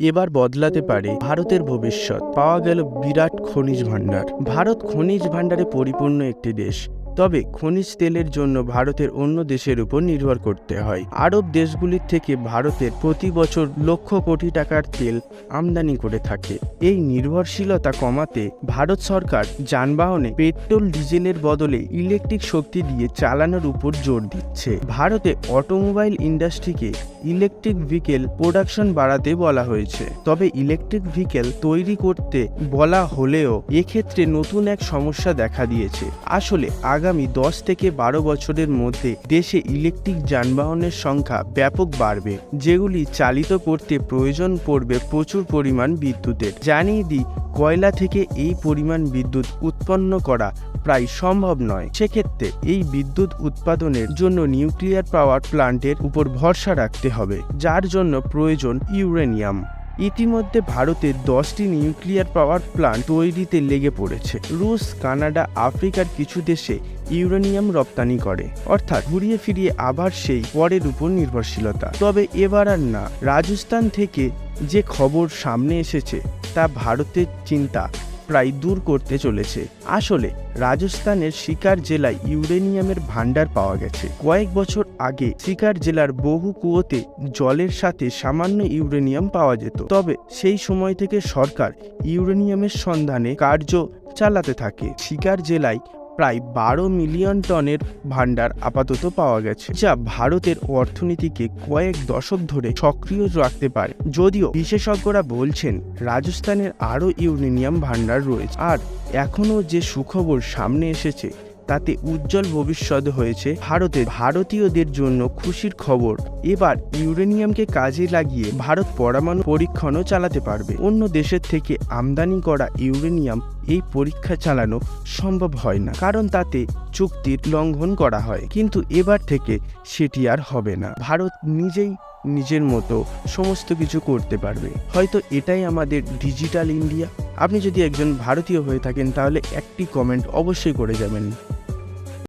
এবার বদলাতে পারে ভারতের ভবিষ্যৎ। পাওয়া গেল বিরাট খনিজ ভাণ্ডার। ভারত খনিজ ভাণ্ডারে পরিপূর্ণ একটি দেশ। তবে খনিজ তেলের জন্য ভারতের অন্য দেশের উপর নির্ভর করতে হয়। আরব দেশগুলির থেকে ভারতের প্রতি বছর লক্ষ কোটি টাকার তেল আমদানি করে থাকে। এই নির্ভরশীলতা কমাতে ভারত সরকার যানবাহনে পেট্রোল, ডিজেলের বদলে ইলেকট্রিক শক্তি দিয়ে চালানোর উপর জোর দিচ্ছে। ভারতে অটোমোবাইল ইন্ডাস্ট্রিকে ইলেকট্রিক ভেহিকেল প্রোডাকশন বাড়াতে বলা হয়েছে। তবে ইলেকট্রিক ভেহিকেল তৈরি করতে বলা হলেও এক্ষেত্রে নতুন এক সমস্যা দেখা দিয়েছে। আসলে আগামী দশ থেকে বারো বছরের মধ্যে দেশে ইলেকট্রিক যানবাহনের সংখ্যা ব্যাপক বাড়বে, যেগুলি চালিত করতে প্রয়োজন পড়বে প্রচুর পরিমাণ বিদ্যুতের। জানিয়ে দিই, কয়লা থেকে এই পরিমাণ বিদ্যুৎ উৎপন্ন করা প্রায় সম্ভব নয়। সেক্ষেত্রে এই বিদ্যুৎ উৎপাদনের জন্য নিউক্লিয়ার পাওয়ার প্লান্টের উপর ভরসা রাখতে হবে, যার জন্য প্রয়োজন ইউরেনিয়াম। ইতিমধ্যে ভারতে দশটি নিউক্লিয়ার পাওয়ার প্ল্যান্ট তৈরিতে লেগে পড়েছে। রুশ, কানাডা, আফ্রিকার কিছু দেশে ইউরেনিয়াম রপ্তানি করে। অর্থাৎ ঘুরিয়ে ফিরিয়ে আবার সেই পরের উপর নির্ভরশীলতা। তবে এবার আর না। রাজস্থান থেকে যে খবর সামনে এসেছে, তা ভারতের চিন্তা প্রায় দূর করতে চলেছে। আসলে রাজস্থানের শিকার জেলায় ইউরেনিয়ামের ভান্ডার পাওয়া গেছে। কয়েক বছর আগে শিকার জেলার বহু কুয়োতে জলের সাথে সামান্য ইউরেনিয়াম পাওয়া যেত। তবে সেই সময় থেকে সরকার ইউরেনিয়ামের সন্ধানে কার্য চালাতে থাকে। শিকার জেলায় প্রায় বারো মিলিয়ন টনের ভান্ডার আপাতত পাওয়া গেছে, যা ভারতের অর্থনীতিকে কয়েক দশক ধরে সক্রিয় রাখতে পারে। যদিও বিশেষজ্ঞরা বলছেন, রাজস্থানের আরও ইউরেনিয়াম ভান্ডার রয়েছে। আর এখনও যে সুখবর সামনে এসেছে তাতে উজ্জ্বল ভবিষ্যৎ হয়েছে ভারতের ভারতীয়দের জন্য খুশির খবর। এবার ইউরেনিয়ামকে কাজে লাগিয়ে ভারত পরমাণু পরীক্ষণও চালাতে পারবে। অন্য দেশের থেকে আমদানি করা ইউরেনিয়াম এই পরীক্ষা চালানো সম্ভব হয় না, কারণ তাতে চুক্তির লঙ্ঘন করা হয়। কিন্তু এবার থেকে সেটি আর হবে না। ভারত নিজেই নিজের মতো সমস্ত কিছু করতে পারবে। হয়তো এটাই আমাদের ডিজিটাল ইন্ডিয়া। আপনি যদি একজন ভারতীয় হয়ে থাকেন, তাহলে একটি কমেন্ট অবশ্যই করে যাবেন।